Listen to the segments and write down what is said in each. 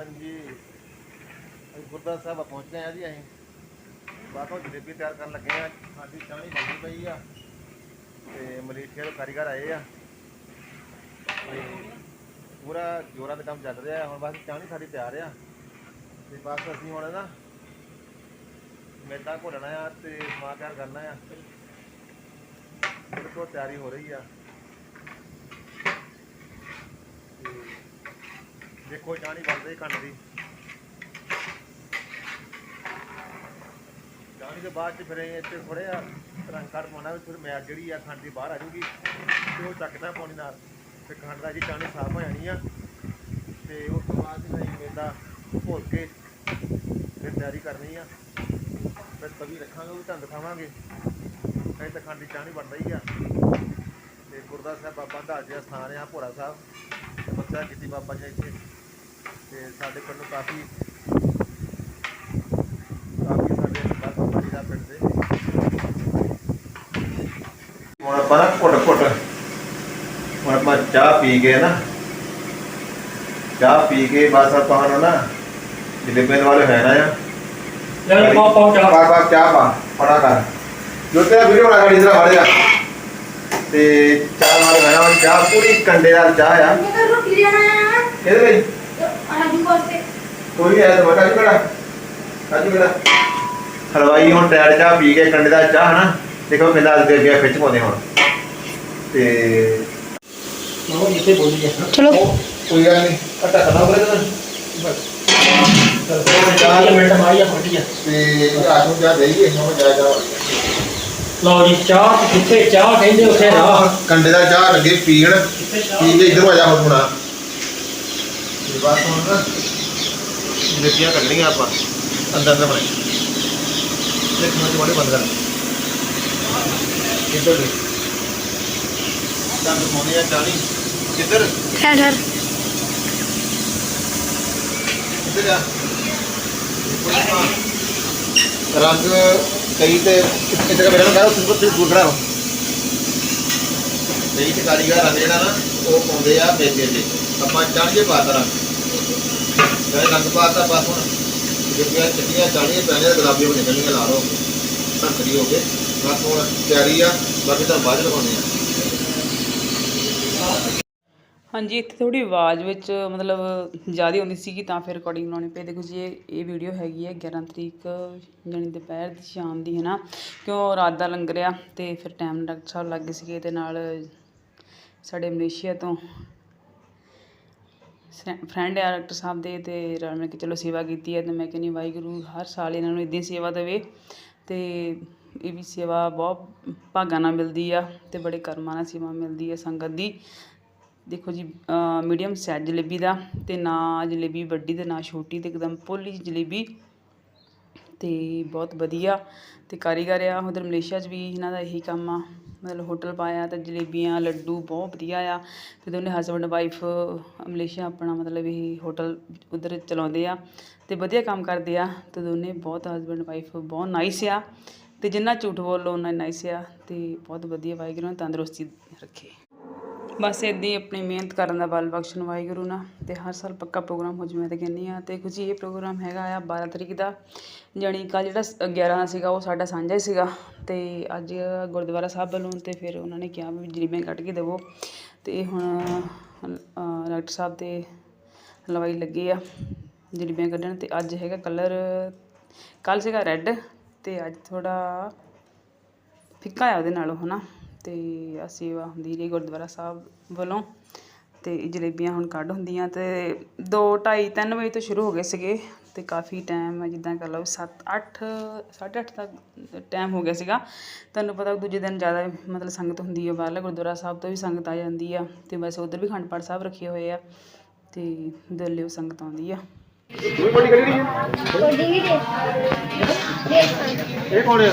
ਹਾਂਜੀ। ਅਸੀਂ ਗੁਰਦੁਆਰਾ ਸਾਹਿਬ ਪਹੁੰਚ ਗਏ ਆ ਜੀ ਅਸੀਂ। ਬਾਹਰੋਂ ਜਲੇਬੀ ਤਿਆਰ ਕਰਨ ਲੱਗੇ ਆ ਸਾਡੀ ਚਾਣੀ ਬਣਦੀ ਪਈ ਆ। ਤੇ ਮਲੇਸ਼ੀਆ ਤੋਂ ਕਾਰੀਗਰ ਆਏ ਆ। ਤੇ ਪੂਰਾ ਜੋਰਾਂ ਦਾ ਕੰਮ ਚੱਲ ਰਿਹਾ ਹੁਣ ਬਸ ਚਾਣੀ ਸਾਡੀ ਤਿਆਰ ਆ। ਤੇ ਬਸ ਅਸੀਂ ਹੁਣ ਨਾ ਮੈਦਾ ਘੋਲਣਾ ਆ ਤੇ ਸਮਾਨ ਤਿਆਰ ਕਰਨਾ ਆ। ਬਿਲਕੁਲ ਤਿਆਰੀ ਹੋ ਰਹੀ ਆ। ਤੇ ਦੇਖੋ ਚਾਣੀ ਬਣਦੀ ਖੰਡ ਦੀ। ਚਾਣੀ ਦੇ ਬਾਅਦ ਚ ਫਿਰ ਇਹ ਇੱਥੇ ਥੋੜੇ ਆ ਰੰਗ ਕੱਢ ਪਾਉਣਾ ਵੀ ਫਿਰ ਮੈਚ ਜਿਹੜੀ ਆ ਖੰਡ ਦੀ ਬਾਹਰ ਆ ਜਾਊਗੀ, ਤੇ ਉਹ ਚੱਕਦਾ ਪਾਣੀ ਨਾਲ। ਤੇ ਖੰਡ ਦਾ ਜੀ ਚਾਣੀ ਸਾਫ਼ ਹੋ ਜਾਣੀ ਆ। ਤੇ ਉਸ ਤੋਂ ਬਾਅਦ ਫਿਰ ਅਸੀਂ ਮੈਦਾ ਕੇ ਫਿਰ ਤਿਆਰੀ ਕਰਨੀ ਆ। ਫਿਰ ਤਵੀ ਰੱਖਾਂਗੇ, ਉਹ ਵੀ ਤੁਹਾਨੂੰ ਦਿਖਾਵਾਂਗੇ। ਅਜੇ ਤਾਂ ਖੰਡ ਦੀ ਚਾਣੀ ਬਣਦਾ ਹੀ ਆ। ਤੇ ਗੁਰਦੁਆਰਾ ਸਾਹਿਬ ਬਾਬਾ ਦਾ ਜਿਹੜਾ ਸਥਾਨ ਆ, ਭੋਰਾ ਸਾਹਿਬ। ਬੱਚਾ ਕੀਤੀ ਬਾਬਾ ਜੀ ਇੱਥੇ। ਤੇ ਸਾਡੇ ਪਿੰਡ ਕਾਫੀ ਕਾਫੀ ਸਾਡੇ ਗਲਤ ਪਾਣੀ ਦਾ ਪਿੰਡ ਦੇ। ਹੁਣ ਆਪਾਂ ਨਾ ਘੁੱਟ ਘੁੱਟ ਹੁਣ ਚਾਹ ਪੀ ਗਏ ਨਾ ਚਾਹ ਪੀ ਕੇ ਬਸ ਆਪਾਂ ਨੂੰ ਨਾ ਜਲੇਬੇ ਵਾਲੇ ਹੈ ਨਾ ਯਾਰ ਯਾਰ ਪਾ ਚਾਹ ਪਾ ਚਾਹ ਪਾ ਪੜਾ ਕਰ ਜੋ ਤੇਰਾ ਵੀਡੀਓ ਬਣਾ ਕੇ ਇਧਰ ਵੜ ਜਾ। ਤੇ ਚਾਹ ਨਾਲ ਬਣਾ ਚਾਹ ਪੂਰੀ ਕੰਡੇ ਨਾਲ ਚਾਹ ਆ। ਆ ਇਹਦੇ ਵਿੱਚ ਹਲਵਾਈ ਹੁਣ ਟੈਰ ਚਾਹ ਪੀ ਕੇ ਕੰਡੇ ਦਾ ਚਾਹ ਹਨਾ? ਦੇਖੋ ਕਹਿੰਦਾ ਅੱਜ ਅੱਗੇ ਖਿੱਚ ਪਾਉਂਦੇ ਹੁਣ। ਤੇ ਉਹ ਜਿੱਥੇ ਬੋਲੀ ਜਾ ਚਲੋ। ਕੋਈ ਗੱਲ ਨਹੀਂ ਘੱਟਾ ਖਣਾ ਬਰੇ ਤਾਂ ਬਸ। ਚਾਰ ਮਿੰਟ ਮਾਰੀ ਆ ਤੇ ਰਾਤ ਨੂੰ ਜਾ ਦੇਈਏ ਹੁਣ ਜਾ ਜਾ ਲਓ ਜੀ ਚਾਹ ਕਿੱਥੇ ਚਾਹ ਕੰਡੇ ਦਾ ਚਾਹ ਲੱਗੇ ਤੇ ਬਸ ਹੁਣ ਨਾ ਮਿੱਟੀਆਂ ਕੱਢਣੀਆਂ ਆਪਾਂ ਅੰਦਰ ਦੇ ਬਣੇ। ਦੇਖੋ ਜੀ ਬੜੇ ਬੰਦ ਕਰ। ਕਿੱਧਰ ਗਈ ਤਾਂ ਮੋਨੇ ਆ ਚਾਲੀ। ਕਿੱਧਰ ਠਹਿਰ ਕਿੱਧਰ ਆ। ਰੰਗ ਕਈ ਤੇ ਕਿੱਥੇ ਦਾ ਮੇਰਾ ਨਾ ਉਸ ਨੂੰ ਦੂਰ ਖੜਾ ਕਈ ਤੇ ਕਾਰੀਗਰ ਆ ਜਿਹੜਾ ਨਾ ਉਹ ਪਾਉਂਦੇ ਆ ਮੇਲੇ ਤੇ। ਆਪਾਂ ਚਾਣ ਕੇ ਪਾਤਾ ਰੰਗ ਪਾਤਾ ਬਸ ਹੁਣ ਜਿਹੜੀਆਂ ਚਿੱਟੀਆਂ ਚਾਣੀਆਂ ਪੈਣੀਆਂ, ਗੁਲਾਬੀ ਹੋ ਨਿਕਲਣੀਆਂ ਲਾ ਲਓ ਸੰਤਰੀ ਹੋ ਗਏ, ਬਸ ਹੁਣ ਤਿਆਰੀ ਆ, ਬਾਕੀ ਤਾਂ ਬਾਅਦ ਲਗਾਉਣੇ ਆ। ਹਾਂਜੀ, ਇੱਥੇ ਥੋੜੀ ਆਵਾਜ਼ ਵਿੱਚ ਮਤਲਬ ਜ਼ਿਆਦਾ ਆਉਂਦੀ ਸੀਗੀ, ਤਾਂ ਫਿਰ ਰਿਕਾਰਡਿੰਗ ਬਣਾਉਣੀ ਪਈ। ਦੇਖੋ ਜੀ, ਇਹ ਇਹ ਵੀਡੀਓ ਹੈਗੀ ਹੈ 11 ਤਰੀਕ, ਜਾਣੀ ਦੁਪਹਿਰ ਦੀ, ਸ਼ਾਮ ਦੀ ਹੈ ਨਾ ਕਿਉਂ ਰਾਤ ਦਾ ਲੰਗਰ ਆ ਤੇ ਫਿਰ ਟਾਈਮ ਡਾਕਟਰ ਸਾਹਿਬ ਲੱਗੇ ਸੀਗੇ ਤੇ ਨਾਲ ਸਾਡੇ ਮਲੇਸ਼ੀਆ ਤੋਂ ਫਰੈਂਡ ਆ ਡਾਕਟਰ ਸਾਹਿਬ ਦੇ ਅਤੇ ਰਲ ਮਿਲ ਕੇ ਚਲੋ ਸੇਵਾ ਕੀਤੀ ਹੈ ਅਤੇ ਮੈਂ ਕਹਿੰਦੀ ਵਾਹਿਗੁਰੂ ਹਰ ਸਾਲ ਇਹਨਾਂ ਨੂੰ ਇਦਾਂ ਸੇਵਾ ਦੇਵੇ ਅਤੇ ਇਹ ਵੀ ਸੇਵਾ ਬਹੁਤ ਭਾਗਾਂ ਨਾਲ ਮਿਲਦੀ ਆ ਅਤੇ ਬੜੇ ਕਰਮਾਂ ਨਾਲ ਸੇਵਾ ਮਿਲਦੀ ਹੈ ਸੰਗਤ ਦੀ। ਦੇਖੋ ਜੀ ਮੀਡੀਅਮ ਸਾਈਜ਼ ਜਲੇਬੀ ਦਾ ਅਤੇ ਨਾ ਜਲੇਬੀ ਵੱਡੀ ਅਤੇ ਨਾ ਛੋਟੀ ਅਤੇ ਇੱਕਦਮ ਪੋਲੀ ਜਲੇਬੀ ਤੇ ਬਹੁਤ ਵਧੀਆ ਤੇ ਕਾਰੀਗਰ ਆ। ਉਧਰ ਮਲੇਸ਼ੀਆ 'ਚ ਵੀ ਇਹਨਾਂ ਦਾ ਇਹੀ ਕੰਮ ਆ। ਮਤਲਬ ਹੋਟਲ ਪਾਇਆ ਤੇ ਜਲੇਬੀਆਂ, ਲੱਡੂ ਬਹੁਤ ਵਧੀਆ ਆ। ਤੇ ਦੋਨੇ ਹਸਬੈਂਡ ਵਾਈਫ ਮਲੇਸ਼ੀਆ ਆਪਣਾ ਮਤਲਬ ਇਹ ਹੋਟਲ ਉਧਰ ਚਲਾਉਂਦੇ ਆ ਤੇ ਵਧੀਆ ਕੰਮ ਕਰਦੇ ਆ। ਤੇ ਦੋਨੇ ਬਹੁਤ ਹਸਬੈਂਡ ਵਾਈਫ ਬਹੁਤ ਨਾਈਸ ਆ। ਤੇ ਜਿੰਨਾ ਝੂਠ ਬੋਲੋ ਉਹਨਾਂ ਨਾਈਸ ਆ। ਤੇ ਬਹੁਤ ਵਧੀਆ ਵਾਹਿਗੁਰੂ ਨੇ ਤੰਦਰੁਸਤੀ ਰੱਖੇ। ਬਸ ਇੱਦਾਂ ਹੀ ਆਪਣੀ ਮਿਹਨਤ ਕਰਨ ਦਾ ਬਲ ਬਖਸ਼ਣ ਵਾਹਿਗੁਰੂ ਨਾ, ਤੇ ਹਰ ਸਾਲ ਪੱਕਾ ਪ੍ਰੋਗਰਾਮ ਹੋ ਜਾਵੇ ਮੈਂ ਤਾਂ ਕਹਿੰਦੀ ਆ ਤੇ ਕੁਝ ਇਹ ਪ੍ਰੋਗਰਾਮ ਹੈਗਾ ਆ 12 ਤਰੀਕ ਦਾ, ਜਾਣੀ ਕੱਲ੍ਹ ਜਿਹੜਾ ਸ- 11 ਦਾ ਸੀਗਾ ਉਹ ਸਾਡਾ ਸਾਂਝਾ ਹੀ ਸੀਗਾ, ਤੇ ਅੱਜ ਗੁਰਦੁਆਰਾ ਸਾਹਿਬ ਵੱਲੋਂ ਤੇ ਫਿਰ ਉਹਨਾਂ ਨੇ ਕਿਹਾ ਵੀ ਜਰੀਬੇ ਕੱਢ ਕੇ ਦੇਵੋ, ਤੇ ਹੁਣ ਡਾਕਟਰ ਸਾਹਿਬ ਦੇ ਲਵਾਈ ਲੱਗੇ ਆ ਜਰੀਬੀਆਂ ਕੱਢਣ, ਤੇ ਅੱਜ ਹੈਗਾ ਕਲਰ, ਕੱਲ੍ਹ ਸੀਗਾ ਰੈੱਡ, ਤੇ ਅੱਜ ਥੋੜਾ ਫਿੱਕਾ ਆ ਉਹਦੇ ਨਾਲੋਂ, ਹਨਾ। ਤੇ ਸੇਵਾ ਹੁੰਦੀ ਰਹੀ ਗੁਰਦੁਆਰਾ ਸਾਹਿਬ ਵੱਲੋਂ ਤੇ ਇਹ ਜਲੇਬੀਆਂ ਹੁਣ ਕੱਢ ਹੁੰਦੀਆਂ ਤੇ 2 2:30 3 ਵਜੇ ਤੋਂ ਸ਼ੁਰੂ ਹੋ ਗਏ ਸੀਗੇ ਤੇ ਕਾਫੀ ਟਾਈਮ ਜਿੱਦਾਂ ਕਰ ਲਓ 7 8 8:30 ਤੱਕ ਟਾਈਮ ਹੋ ਗਿਆ ਸੀਗਾ। ਤੁਹਾਨੂੰ ਪਤਾ ਦੂਜੇ ਦਿਨ ਜ਼ਿਆਦਾ ਮਤਲਬ ਸੰਗਤ ਹੁੰਦੀ ਹੈ ਬਾਹਰਲੇ ਗੁਰਦੁਆਰਾ ਸਾਹਿਬ ਤੋਂ ਵੀ ਸੰਗਤ ਆ ਜਾਂਦੀ ਆ ਤੇ ਵੈਸੇ ਉਧਰ ਵੀ ਅਖੰਡ ਪਾਠ ਸਾਹਿਬ ਰੱਖੇ ਹੋਏ ਆ ਤੇ ਦਿੱਲੀੋਂ ਸੰਗਤ ਆਉਂਦੀ ਆ। ਹੈ? ਇਹ ਕੌਣ ਆ?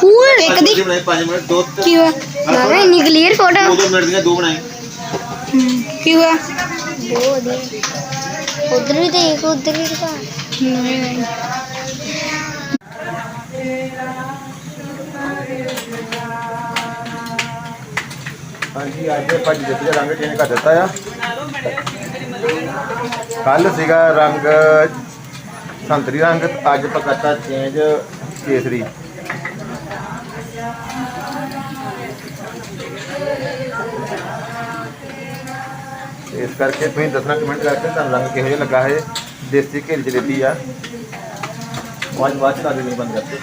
ਫੂਲ ਇੱਕ ਦੀ ਬਣਾਏ 5 ਮਿੰਟ ਦੋ ਕੀ ਹੋਇਆ? ਨਾ ਇੰਨੀ ਕਲੀਅਰ ਫੋਟੋ ਦੋ ਦੋ ਮਿੰਟ ਦੀਆਂ ਦੋ ਬਣਾਏ ਕੀ ਹੋਇਆ? ਬਹੁਤ ਵਧੀਆ ਉਧਰ ਵੀ ਦੇਖ ਉਧਰ ਵੀ ਦਿਖਾ ਨਹੀਂ ਨਹੀਂ ਹਾਂਜੀ ਅੱਜ ਭਾਜੀ ਜੱਤੀ ਦਾ ਰੰਗ ਚੇਂਜ ਕਰ ਦਿੱਤਾ ਆ। ਕੱਲ ਸੀਗਾ ਰੰਗ ਸੰਤਰੀ ਰੰਗ ਅੱਜ ਪਕੜਤਾ ਚੇਂਜ ਕੇਸਰੀ। ਕਰਕੇ ਤੁਸੀਂ ਦੱਸਣਾ ਕਮੈਂਟ ਕਰਕੇ ਤੁਹਾਨੂੰ ਰੰਗ ਕਿਹੋ ਜਿਹਾ ਲੱਗਾ ਹੈ, ਦੇਸੀ ਘੇਲ ਜਲੇਬੀ ਆ। ਬਾਅਦ ਬਾਅਦ ਚ ਨਹੀਂ ਬੰਦ ਕਰਤੇ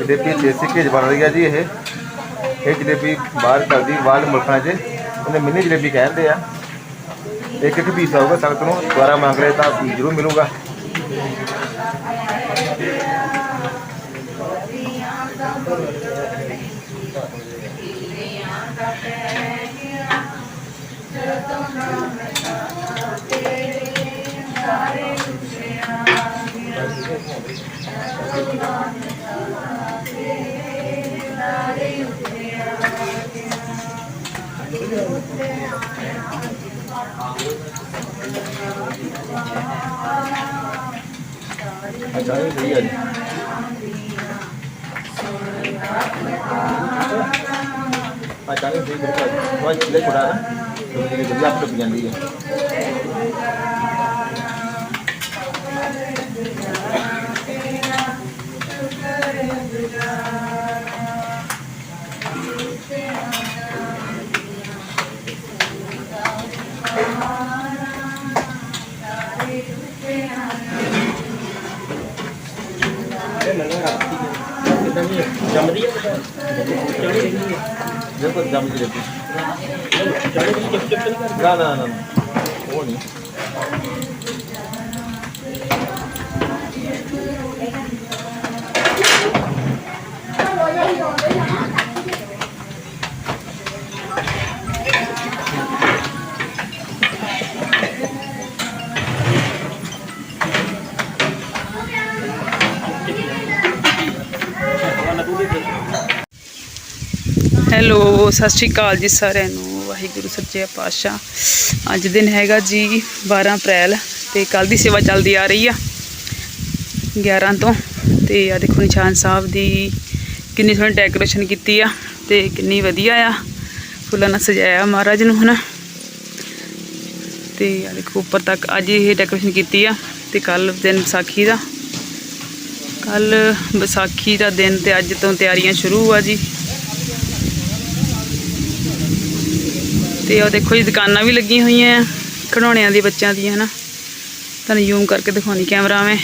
ਜਲੇਬੀ ਦੇਸੀ ਘੇਜ ਬਣ ਰਹੀ ਹੈ ਜੀ ਇਹ। ਇਹ ਜਲੇਬੀ ਬਾਹਰ ਚੱਲਦੀ, ਬਾਹਰ ਮੁਲਕਾਂ 'ਚ। ਉਹਨੇ ਮਿੰਨੀ ਜਲੇਬੀ ਕਹਿੰਦੇ ਆ। ਇੱਕ ਇੱਕ ਪੀਸ ਆਊਗਾ ਸੰਗਤ ਨੂੰ। ਦੁਬਾਰਾ ਮੰਗ ਰਹੇ ਤਾਂ ਜ਼ਰੂਰ ਮਿਲੂਗਾ। ਅੱਛਾ ਇਹ ਸਹੀ ਹੈ ਜੀ ਅੱਛਾ ਇਹ ਸਹੀ ਹੈ ਉਹ ਚੀਲੇ ਛੁੜਾ ਨਾ ਤੇ ਜਿਹੜੀ ਵਧੀਆ ਆਪ ਟੁੱਟ ਜਾਂਦੀ ਹੈ ਜੰਮਦੀ ਹੈ ਚੜੀ ਰਹੀ ਹੈ ਦੇਖੋ ਜਮ ਜਲੇਬੀ ਚੜੀ ਚਿਪ ਚਿਪ ਨਹੀਂ ਨਾ ਨਾ ਨਾ। ਹੈਲੋ, ਸਤਿ ਸ਼੍ਰੀ ਅਕਾਲ ਜੀ ਸਾਰਿਆਂ ਨੂੰ। ਵਾਹਿਗੁਰੂ, ਸੱਚੇ ਪਾਤਸ਼ਾਹ। ਅੱਜ ਦਿਨ ਹੈਗਾ ਜੀ 12 ਅਪ੍ਰੈਲ ਤੇ ਕੱਲ ਦੀ ਸੇਵਾ ਚੱਲਦੀ ਆ ਰਹੀ ਆ 11 ਤੋਂ। ਤੇ ਆ ਦੇਖੋ ਨਿਸ਼ਾਨ ਸਾਹਿਬ ਦੀ ਕਿੰਨੀ ਸੋਹਣੀ ਡੈਕੋਰੇਸ਼ਨ ਕੀਤੀ ਆ ਤੇ ਕਿੰਨੀ ਵਧੀਆ ਆ, ਫੁੱਲਾਂ ਨਾਲ ਸਜਾਇਆ ਮਹਾਰਾਜ ਨੂੰ, ਹਨਾ। ਤੇ ਆ ਦੇਖੋ ਉੱਪਰ ਤੱਕ ਅੱਜ ਇਹ ਡੈਕੋਰੇਸ਼ਨ ਕੀਤੀ ਆ ਤੇ ਕੱਲ ਦਿਨ ਵਿਸਾਖੀ ਦਾ। ਕੱਲ ਵਿਸਾਖੀ ਦਾ ਦਿਨ ਤੇ ਅੱਜ ਤੋਂ ਤਿਆਰੀਆਂ ਸ਼ੁਰੂ ਆ ਜੀ। ਤੇ ਉਹ ਦੇਖੋ ਜੀ, ਦੁਕਾਨਾਂ ਵੀ ਲੱਗੀਆਂ ਹੋਈਆਂ ਆ, ਖਿਡੌਣਿਆਂ ਦੀ, ਬੱਚਿਆਂ ਦੀਆਂ ਹਨਾ। ਤੁਹਾਨੂੰ ਜ਼ੂਮ ਕਰਕੇ ਦਿਖਾਉਣੀ ਕੈਮਰਾ ਮੈਂ।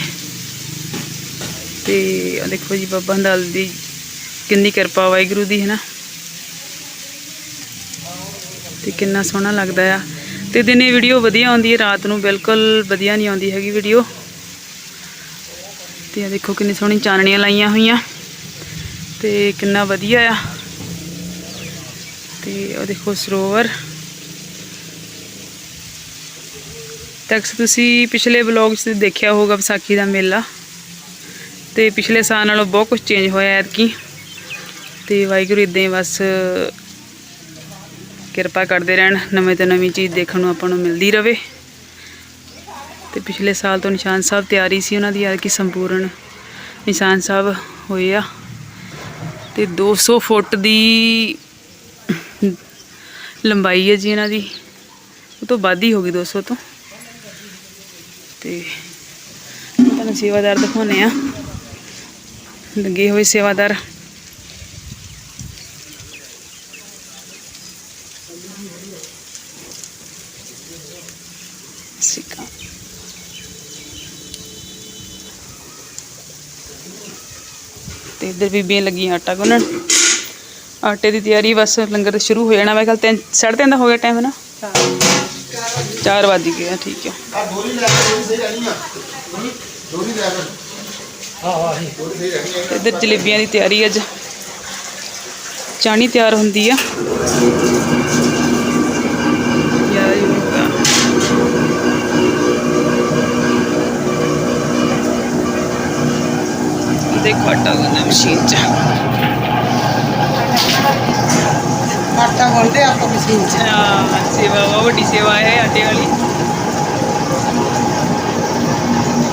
ਤੇ ਉਹ ਦੇਖੋ ਜੀ, ਬਾਬਾ ਹੰਦਲ ਦੀ ਕਿੰਨੀ ਕਿਰਪਾ ਵਾਹਿਗੁਰੂ ਦੀ ਹੈ ਨਾ ਤੇ ਕਿੰਨਾ ਸੋਹਣਾ ਲੱਗਦਾ ਆ। ਤੇ ਦਿਨੇ ਵੀਡੀਓ ਵਧੀਆ ਆਉਂਦੀ ਹੈ ਰਾਤ ਨੂੰ ਬਿਲਕੁਲ ਵਧੀਆ ਨਹੀਂ ਆਉਂਦੀ ਹੈਗੀ ਵੀਡੀਓ ਤੇ ਆ ਦੇਖੋ ਕਿੰਨੀ ਸੋਹਣੀ ਚਾਨਣੀਆਂ ਲਾਈਆਂ ਹੋਈਆਂ। ਤੇ ਕਿੰਨਾ ਵਧੀਆ ਆ। ਤੇ ਉਹ ਦੇਖੋ ਸਰੋਵਰ। ਤੱਕ ਤੁਸੀਂ ਪਿਛਲੇ ਵਲੌਗ 'ਚ ਦੇਖਿਆ ਹੋਊਗਾ ਵਿਸਾਖੀ ਦਾ ਮੇਲਾ। ਤੇ ਪਿਛਲੇ ਸਾਲ ਨਾਲੋਂ ਬਹੁਤ ਕੁਝ ਚੇਂਜ ਹੋਇਆ ਐਤਕੀ। ਤੇ ਵਾਹਿਗੁਰੂ ਇਦਾਂ ਹੀ ਬਸ ਕਿਰਪਾ ਕਰਦੇ ਰਹਿਣ, ਨਵੇਂ ਤੋਂ ਨਵੀਂ ਚੀਜ਼ ਦੇਖਣ ਨੂੰ ਆਪਾਂ ਨੂੰ ਮਿਲਦੀ ਰਵੇ। ਤੇ ਪਿਛਲੇ ਸਾਲ ਤੋਂ ਨਿਸ਼ਾਨ ਸਾਹਿਬ ਤਿਆਰੀ ਸੀ ਉਹਨਾਂ ਦੀ, ਐਤਕੀ ਸੰਪੂਰਨ ਨਿਸ਼ਾਨ ਸਾਹਿਬ ਹੋਏ ਆ। ਤੇ 200 ਫੁੱਟ ਦੀ ਲੰਬਾਈ ਹੈ ਜੀ ਇਹਨਾਂ ਦੀ। ਉਹ ਤੋਂ ਵੱਧ ਹੀ ਹੋ ਗਈ 200 ਤੋਂ। ਤੇ ਤੁਹਾਨੂੰ ਸੇਵਾਦਾਰ ਦਿਖਾਉਨੇ ਆ ਲੱਗੇ ਹੋਏ ਸੇਵਾਦਾਰ। ਸਿੱਕਾ ਤੇ ਇੱਧਰ ਬੀਬੀਆਂ ਲੱਗੀਆਂ ਆਟਾ ਗੁੰਨਣ। ਆਟੇ ਦੀ ਤਿਆਰੀ ਬਸ ਲੰਗਰ ਤੇ ਸ਼ੁਰੂ ਹੋ ਜਾਣਾ। ਮੈਂ ਕੱਲ ਤਿੰਨ, ਸਾਢੇ ਤਿੰਨ ਦਾ ਹੋ ਗਿਆ ਟਾਈਮ ਨਾ 4 ਵਜ ਗਏ ਆ ਠੀਕ ਹੈ ਆ ਹਾਂ। ਹਾਂ ਜੀ ਦੋਰੀ ਸਹੀ ਰਹਿਣੀ ਆ ਇੱਧਰ ਜਲੇਬੀਆਂ ਦੀ ਤਿਆਰੀ ਅੱਜ ਚਾਣੀ ਤਿਆਰ ਹੁੰਦੀ ਆ ਯਾਰ ਇਹ ਹੋਗਾ ਦੇਖੋ ਆਟਾ ਗੁੰਨਾ ਮਸ਼ੀਨ 'ਚ ਆਟਾ ਗੁੰਨਦੇ ਆਪਾਂ ਮਸ਼ੀਨ 'ਚ। ਹਾਂ, ਸੇਵਾ, ਬਹੁਤ ਵੱਡੀ ਸੇਵਾ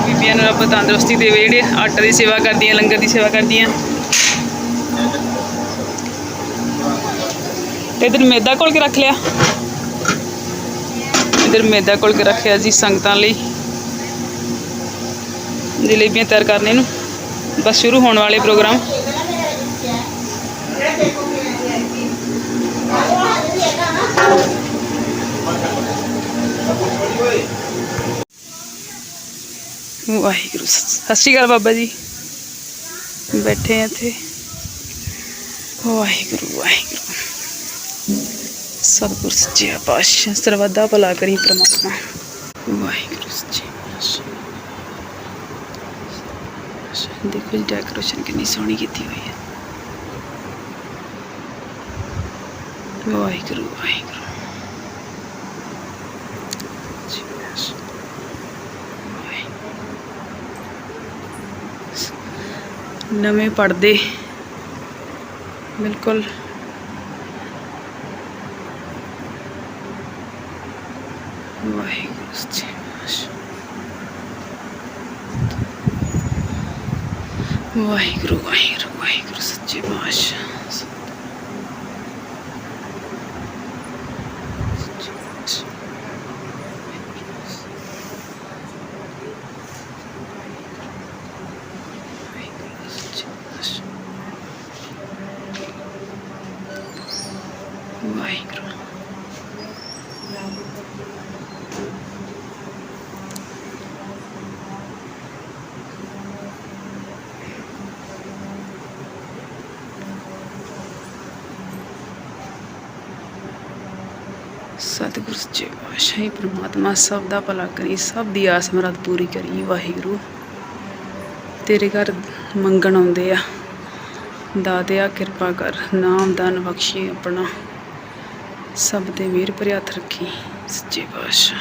ਬੀਬੀਆਂ ਨੂੰ ਰੱਬ ਤੰਦਰੁਸਤੀ ਦੇਵੇ, ਜਿਹੜੇ ਆਟੇ ਦੀ ਸੇਵਾ ਕਰਦੀਆਂ, ਲੰਗਰ ਦੀ ਸੇਵਾ ਕਰਦੀਆਂ। ਇਧਰ ਮੈਦਾ ਕੋਲ ਕੇ ਰੱਖ ਲਿਆ। ਇਧਰ ਮੈਦਾ ਕੋਲ ਕੇ ਰੱਖਿਆ ਜੀ ਸੰਗਤਾਂ ਲਈ। ਜਲੇਬੀਆਂ ਤਿਆਰ ਕਰਨੇ ਨੂੰ। ਬਸ ਸ਼ੁਰੂ ਹੋਣ ਵਾਲੇ ਪ੍ਰੋਗਰਾਮ। ਵਾਹਿਗੁਰੂ, ਸਤਿ ਸ਼੍ਰੀ ਅਕਾਲ ਬਾਬਾ ਜੀ। ਬੈਠੇ ਆ ਇੱਥੇ। ਵਾਹਿਗੁਰੂ ਵਾਹਿਗੁਰੂ। ਸਤਿਗੁਰ ਸੱਚੇ ਪਾਤਸ਼ਾਹ ਸਰਬੱਤ ਭਲਾ ਕਰੀ ਪ੍ਰਮਾਤਮਾ। ਵਾਹਿਗੁਰੂ ਸੱਚੇ ਪਾਤਸ਼ਾਹ। ਦੇਖੋ ਜੀ ਡੈਕੋਰੇਸ਼ਨ ਕਿੰਨੀ ਸੋਹਣੀ ਕੀਤੀ ਹੋਈ ਹੈ। ਵਾਹਿਗੁਰੂ ਵਾਹਿਗੁਰੂ ਸੱਚੇ ਪਾਤਸ਼ਾਹ। ਵਾਹਿਗੁਰੂ। ਨਵੇਂ ਪੜਦੇ ਬਿਲਕੁਲ ਵਾਹਿਗੁਰੂ ਸੱਚੇ ਪਾਤਸ਼ਾਹ। ਵਾਹਿਗੁਰੂ ਵਾਹਿਗੁਰੂ ਵਾਹਿਗੁਰੂ ਸੱਚੇ ਪਾਤਸ਼ਾਹ ਸੱਚੇ ਪਾਤਸ਼ਾਹ। ਵਾਹਿਗੁਰੂ ਸੱਚੇ ਪਾਤਸ਼ਾਹ। ਵਾਹਿਗੁਰੂ ਸਤਿਗੁਰ ਸੱਚੇ ਪਾਤਸ਼ਾਹੀ ਪ੍ਰਮਾਤਮਾ ਸਭ ਦਾ ਭਲਾ ਕਰੀ, ਸਭ ਦੀ ਆਸ ਮੁਰਾਦ ਪੂਰੀ ਕਰੀ, ਵਾਹਿਗੁਰੂ। ਤੇਰੇ ਘਰ ਮੰਗਣ ਆਉਂਦੇ ਆ। ਦਾਤਿਆ ਕਿਰਪਾ ਕਰ, ਨਾਮ ਦਾਨ ਬਖਸ਼ੀ ਆਪਣਾ। ਸਭ ਦੇ ਮਿਹਰ ਭਰਿਆ ਹੱਥ ਰੱਖੀ, ਸੱਚੇ ਪਾਤਸ਼ਾਹ।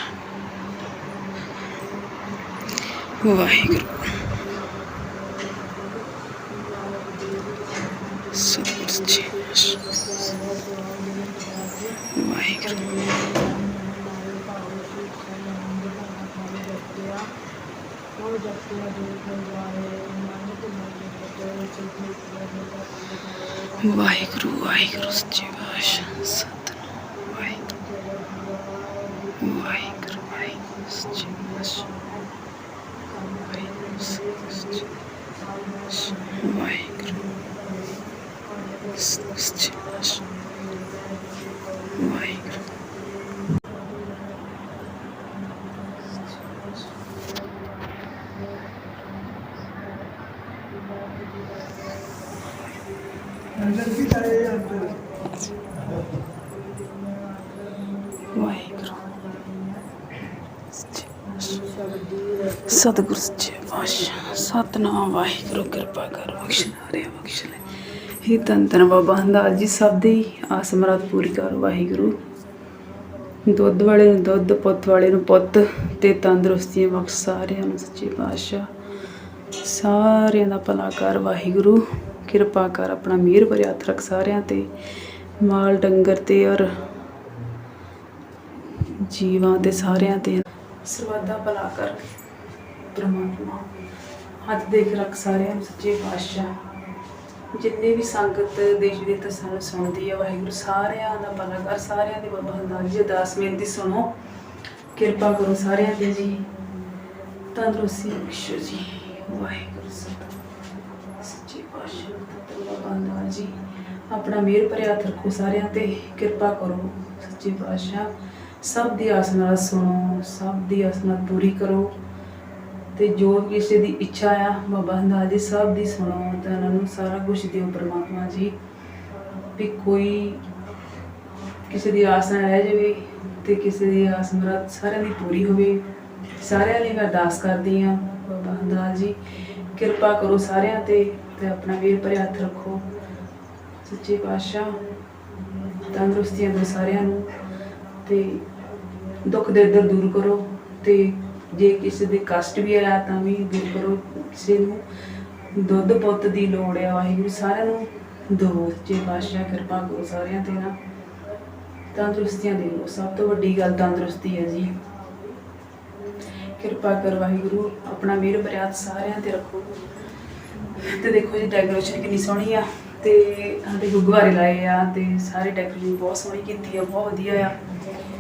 ਵਾਹਿਗੁਰੂ। ਸਤਿਗੁਰ ਸੱਚੇ ਪਾਤਸ਼ਾਹ ਵਾਹਿਗੁਰੂ ਵਾਹਿਗੁਰੂ ਵਾਹਿਗੁਰੂ ਸੱਚੇ ਪਾਤਸ਼ਾਹ ਸਤਿਨਾਮ ਵਾਹਿਗੁਰੂ ਵਾਹਿਗੁਰੂ ਵਾਹਿਗੁਰੂ ਸੱਚੇ ਪਾਤਸ਼ਾਹ ਵਾਹਿਗੁਰੂ ਸੱਚੇ ਪਾਤਸ਼ਾਹ ਵਾਹਿਗੁਰੂ ਸੱਚੇ ਪਾਤਸ਼ਾਹ ਵਾਹਿਗੁਰੂ ਵਾਹਿਗੁਰੂ ਸੱਚੇ ਪਾਤਸ਼ਾਹ। ਸਤਿਗੁਰ ਸੱਚੇ ਪਾਤਸ਼ਾਹ, ਸਤਨਾਮ, ਵਾਹਿਗੁਰੂ, ਕਿਰਪਾ ਕਰ ਬਖਸ਼ਣ ਹਾਰਿਆ ਹੀ ਧੰਨ ਬਾਬਾ ਹੰਦਾਸ ਜੀ, ਸਭ ਦੀ ਆਸ ਮੁਰਾਦ ਪੂਰੀ ਕਰ, ਵਾਹਿਗੁਰੂ। ਦੁੱਧ ਵਾਲੇ ਨੂੰ ਦੁੱਧ, ਪੁੱਤ ਵਾਲੇ ਨੂੰ ਪੁੱਤ ਤੇ ਤੰਦਰੁਸਤੀਆਂ ਬਖਸ਼ ਸਾਰਿਆਂ ਨੂੰ, ਸੱਚੇ ਪਾਤਸ਼ਾਹ। ਸਾਰਿਆਂ ਦਾ ਭਲਾ ਕਰ, ਵਾਹਿਗੁਰੂ। ਕਿਰਪਾ ਕਰ, ਆਪਣਾ ਮਿਹਰ ਭਰਿਆ ਹੱਥ ਰੱਖ ਸਾਰਿਆਂ ਤੇ। ਮਾਲ, ਡੰਗਰ ਤੇ ਔਰ ਜੀਵਾਂ ਤੇ ਸਾਰਿਆਂ ਤੇ। ਸਰਬੱਤ ਦਾ ਭਲਾ ਕਰ। ਪ੍ਰਮਾਤਮਾ, ਹੱਥ ਦੇਖ ਰੱਖ ਸਾਰਿਆਂ ਨੂੰ ਸੱਚੇ ਪਾਤਸ਼ਾਹ। ਜਿੰਨੇ ਵੀ ਸੰਗਤ ਦੇਸ਼ ਦੇ ਤਾਂ ਸਾਨੂੰ ਸੁਣਦੀ ਹੈ ਵਾਹਿਗੁਰੂ ਸਾਰਿਆਂ ਦਾ ਭਲਾ ਕਰ, ਸਾਰਿਆਂ ਦੇ ਬਾਬਾ ਹੰਦਾਸ ਜੀ ਅਰਦਾਸ ਬੇਨਤੀ ਸੁਣੋ। ਕਿਰਪਾ ਕਰੋ ਸਾਰਿਆਂ ਦੀ ਜੀ। ਤੰਦਰੁਸਤੀ ਬਖਸ਼ੋ ਜੀ। ਵਾਹਿਗੁਰੂ ਸਤਿ ਸੱਚੇ ਪਾਤਸ਼ਾਹ ਤਤ ਬਾਬਾ ਹੰਦਾਸ ਜੀ। ਆਪਣਾ ਮਿਹਰ ਭਰਿਆ ਹੱਥ ਰੱਖੋ ਸਾਰਿਆਂ ਤੇ। ਕਿਰਪਾ ਕਰੋ ਸੱਚੇ ਪਾਤਸ਼ਾਹ। ਸਭ ਦੀ ਆਸ ਨਾਲ ਸੁਣੋ, ਸਭ ਦੀ ਆਸ ਨਾਲ ਪੂਰੀ ਕਰੋ। ਤੇ ਜੋ ਕਿਸੇ ਦੀ ਇੱਛਾ ਆ, ਬਾਬਾ ਹੰਦਾਲ ਜੀ ਸਭ ਦੀ ਸੁਣੋ ਤੇ ਉਹਨਾਂ ਨੂੰ ਸਾਰਾ ਕੁਝ ਦਿਓ ਪ੍ਰਮਾਤਮਾ ਜੀ, ਵੀ ਕੋਈ ਕਿਸੇ ਦੀ ਆਸ ਨਾ ਰਹਿ ਜਾਵੇ ਤੇ ਕਿਸੇ ਦੀ ਆਸ ਮੁਰਾਦ ਸਾਰਿਆਂ ਦੀ ਪੂਰੀ ਹੋਵੇ। ਸਾਰਿਆਂ ਲਈ ਮੈਂ ਅਰਦਾਸ ਕਰਦੀ ਆ ਬਾਬਾ ਹੰਦਾਲ ਜੀ, ਕਿਰਪਾ ਕਰੋ ਸਾਰਿਆਂ ਤੇ ਤੇ ਆਪਣਾ ਵੀਰ ਭਰੇ ਹੱਥ ਰੱਖੋ। ਸੱਚੇ ਪਾਤਸ਼ਾਹ ਤੰਦਰੁਸਤੀਆਂ ਦਿਓ ਸਾਰਿਆਂ ਨੂੰ ਤੇ ਦੁੱਖ ਦੇ ਦਰ ਦੂਰ ਕਰੋ ਤੇ ਜੇ ਕਿਸੇ ਦੇ ਕਸ਼ਟ ਵੀ ਆ ਤਾਂ ਵੀ ਦੂਰ ਕਰੋ ਕਿਸੇ ਨੂੰ ਦੁੱਧ ਪੁੱਤ ਦੀ ਲੋੜ ਆ ਵਾਹਿਗੁਰੂ ਸਾਰਿਆਂ ਨੂੰ ਦੋ, ਜੇ ਪਾਤਸ਼ਾਹ ਕਿਰਪਾ ਕਰੋ ਸਾਰਿਆਂ ਤੇ ਨਾ, ਤੰਦਰੁਸਤੀਆਂ ਦਿਓ ਸਭ ਤੋਂ ਵੱਡੀ ਗੱਲ ਤੰਦਰੁਸਤੀ ਹੈ ਜੀ। ਕਿਰਪਾ ਕਰ ਵਾਹਿਗੁਰੂ, ਆਪਣਾ ਮਿਹਰ ਬਰਿਆਤ ਸਾਰਿਆਂ ਤੇ ਰੱਖੋ। ਤੇ ਦੇਖੋ ਜੀ ਡੈਕੋਰੇਸ਼ਨ ਕਿੰਨੀ ਸੋਹਣੀ ਆ, ਤੇ ਸਾਡੇ ਗੁਰਦੁਆਰੇ ਲਾਏ ਆ, ਤੇ ਸਾਰੇ ਡੈਕੋਰੇਸ਼ਨ ਬਹੁਤ ਸੋਹਣੀ ਕੀਤੀ ਆ, ਬਹੁਤ ਵਧੀਆ ਆ।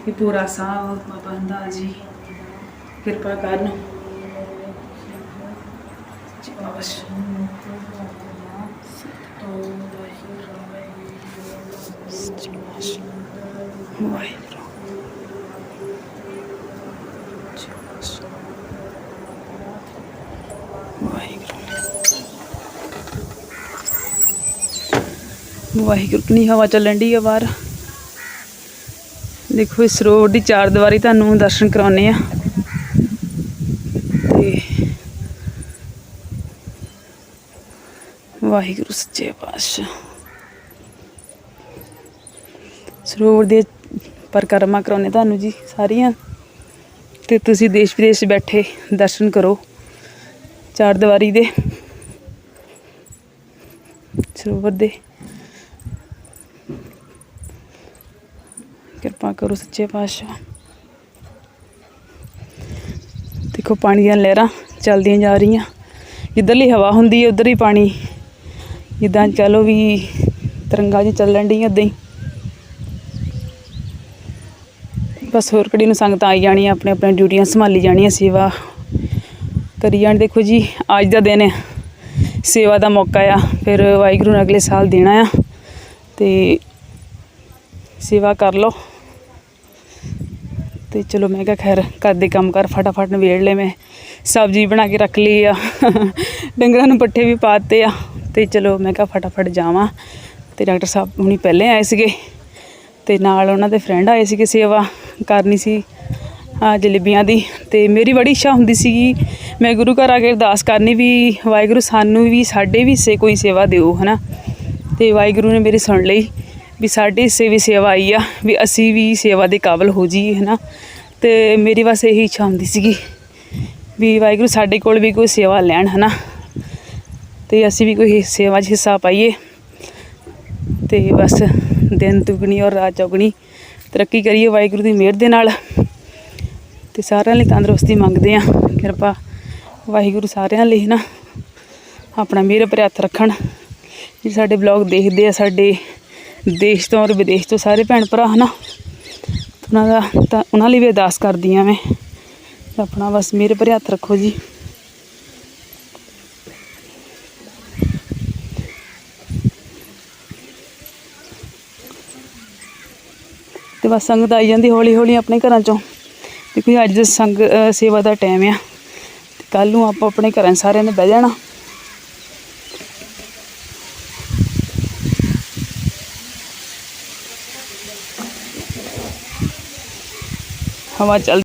ਇਹ ਪੂਰਾ ਸਾਹ ਬਾਬਾ ਹੰਦਾ ਜੀ। ਕਿਰਪਾ ਕਰਨ। ਜੀ ਵਾਹਿਗੁਰੂ। ਵਾਹਿਗੁਰੂ ਵਾਹਿਗੁਰੂ ਕਿੰਨੀ ਹਵਾ ਚੱਲਣ ਦੀ ਆ ਬਾਹਰ। ਦੇਖੋ ਇਸ ਰੋਡ ਦੀ ਚਾਰ ਦੀਵਾਰੀ ਤੁਹਾਨੂੰ ਦਰਸ਼ਨ ਕਰਾਉਣੇ ਆ। ਵਾਹਿਗੁਰੂ, ਸੱਚੇ ਪਾਤਸ਼ਾਹ। ਸਰੋਵਰ ਦੇ ਪਰਿਕਰਮਾ ਕਰਾਉਣੇ ਤੁਹਾਨੂੰ ਜੀ ਸਾਰੀਆਂ। ਤੇ ਤੁਸੀਂ ਦੇਸ਼ ਵਿਦੇਸ਼ ਬੈਠੇ ਦਰਸ਼ਨ ਕਰੋ ਚਾਰ ਦੀਵਾਰੀ ਦੇ। ਸਰੋਵਰ ਦੇ। ਕਿਰਪਾ ਕਰੋ ਸੱਚੇ ਪਾਤਸ਼ਾਹ। ਦੇਖੋ, ਪਾਣੀ ਦੀਆਂ ਲਹਿਰਾਂ ਚੱਲਦੀਆਂ ਜਾ ਰਹੀਆਂ। ਜਿੱਧਰਲੀ ਹਵਾ ਹੁੰਦੀ ਹੈ, ਉਧਰ ਹੀ ਪਾਣੀ ਜਿੱਦਾਂ ਕਹ ਵੀ ਤਰੰਗਾਂ ਜੀ ਚੱਲਣ ਡੀਆਂ ਉਦਾਂ ਹੀ। ਬਸ ਹੋਰ ਕਿਹੜੀ ਨੂੰ ਸੰਗਤਾਂ ਆਈ ਜਾਣੀਆਂ, ਆਪਣੇ ਆਪਣੇ ਡਿਊਟੀਆਂ ਸੰਭਾਲੀ ਜਾਣੀਆਂ, ਸੇਵਾ ਕਰੀ ਜਾਣ। ਦੇਖੋ ਜੀ, ਅੱਜ ਦਾ ਦਿਨ ਹੈ। ਸੇਵਾ ਦਾ ਮੌਕਾ ਆ। ਫਿਰ ਵਾਹਿਗੁਰੂ ਨੇ ਅਗਲੇ ਸਾਲ ਦੇਣਾ ਆ। ਤੇ ਸੇਵਾ ਕਰ ਲਓ। ਤੇ ਚਲੋ ਮੈਂ ਕਿਹਾ ਖੈਰ, ਘਰ ਦੇ ਕੰਮ ਕਰ ਫਟਾਫਟ ਨਵੇੜ ਲੈ ਮੈਂ। ਸਬਜ਼ੀ ਬਣਾ ਕੇ ਰੱਖ ਲਈ ਆ। ਡੰਗਰਾਂ ਨੂੰ ਪੱਠੇ ਵੀ ਪਾਤੇ ਆ। ਤੇ ਚਲੋ ਮੈਂ ਕਿਹਾ ਫਟਾਫਟ ਜਾਵਾਂ ਤੇ ਡਾਕਟਰ ਸਾਹਿਬ ਹੁਣੀ ਪਹਿਲੇ ਆਏ ਸੀਗੇ ਤੇ ਨਾਲ ਉਹਨਾਂ ਦੇ ਫਰੈਂਡ ਆਏ ਸੀਗੇ ਸੇਵਾ ਕਰਨੀ ਸੀ ਆ ਜਲੇਬੀਆਂ ਦੀ ਤੇ ਮੇਰੀ ਬੜੀ ਇੱਛਾ ਹੁੰਦੀ ਸੀਗੀ, ਮੈਂ ਗੁਰੂ ਘਰ ਆ ਕੇ ਅਰਦਾਸ ਕਰਨੀ ਵੀ ਵਾਹਿਗੁਰੂ ਸਾਨੂੰ ਵੀ ਸਾਡੇ ਵੀ ਹਿੱਸੇ ਕੋਈ ਸੇਵਾ ਦਿਓ, ਹਨਾ? ਤੇ ਵਾਹਿਗੁਰੂ ਨੇ ਮੇਰੀ ਸੁਣ ਲਈ ਵੀ ਸਾਡੇ ਹਿੱਸੇ ਵੀ ਸੇਵਾ ਆਈ ਆ, ਵੀ ਅਸੀਂ ਵੀ ਸੇਵਾ ਦੇ ਕਾਬਲ ਹੋ ਜਾਈਏ, ਹਨਾ? ਤੇ ਮੇਰੀ ਬਸ ਇਹੀ ਇੱਛਾ ਹੁੰਦੀ ਸੀਗੀ ਵੀ ਵਾਹਿਗੁਰੂ ਸਾਡੇ ਕੋਲ ਵੀ ਕੋਈ ਸੇਵਾ ਲੈਣ, ਹਨਾ? ਤੇ ਅਸੀਂ ਵੀ ਕੋਈ ਸੇਵਾ 'ਚ ਹਿੱਸਾ ਪਾਈਏ। ਤੇ ਬਸ ਦਿਨ ਦੁਗਣੀ ਔਰ ਰਾਤ ਚੌਗਣੀ। ਤਰੱਕੀ ਕਰੀਏ ਵਾਹਿਗੁਰੂ ਦੀ ਮਿਹਰ ਦੇ ਨਾਲ। ਤੇ ਸਾਰਿਆਂ ਲਈ ਤੰਦਰੁਸਤੀ ਮੰਗਦੇ ਆ ਕਿਰਪਾ ਵਾਹਿਗੁਰੂ ਸਾਰਿਆਂ ਲਈ ਨਾ ਆਪਣਾ ਮਿਹਰ ਭਰਿਆ ਹੱਥ ਰੱਖਣ। ਜਿਹੜੇ ਸਾਡੇ ਬਲੌਗ ਦੇਖਦੇ ਆ ਸਾਡੇ ਦੇਸ਼ ਤੋਂ ਔਰ ਵਿਦੇਸ਼ ਤੋਂ ਸਾਰੇ ਭੈਣ ਭਰਾ ਹਨਾ। ਉਹਨਾਂ ਦਾ ਤਾਂ ਉਹਨਾਂ ਲਈ ਵੀ ਅਰਦਾਸ ਕਰਦੀ ਆ ਮੈਂ। ਆਪਣਾ ਬਸ ਮਿਹਰ ਭਰਿਆ ਹੱਥ ਰੱਖੋ ਜੀ। ਬਸ ਸੰਗਤ ਆਈ ਜਾਂਦੀ ਹੌਲੀ ਹੌਲੀ ਆਪਣੇ ਘਰਾਂ ਚੋਂ। ਦੇਖੋ ਅੱਜ ਸੰਗ ਸੇਵਾ ਦਾ ਟਾਈਮ ਆ। ਤੇ ਕੱਲ ਨੂੰ ਆਪਾਂ ਆਪਣੇ ਘਰਾਂ ਸਾਰਿਆਂ ਨੇ ਬਹਿ ਜਾਣਾ। ਹਵਾ ਚੱਲ